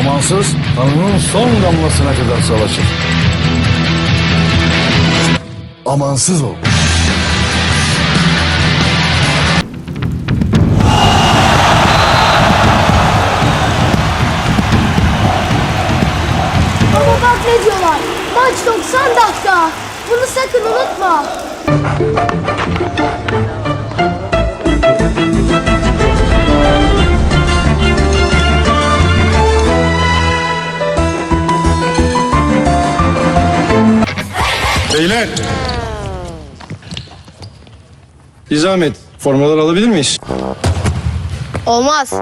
Amansız kanının son damlasına kadar savaşır. Amansız ol. Baba bak ne diyorlar. Maç 90 dakika. Bunu sakın unutma. Beyler. Bir zahmet. Formaları alabilir miyiz? Olmaz.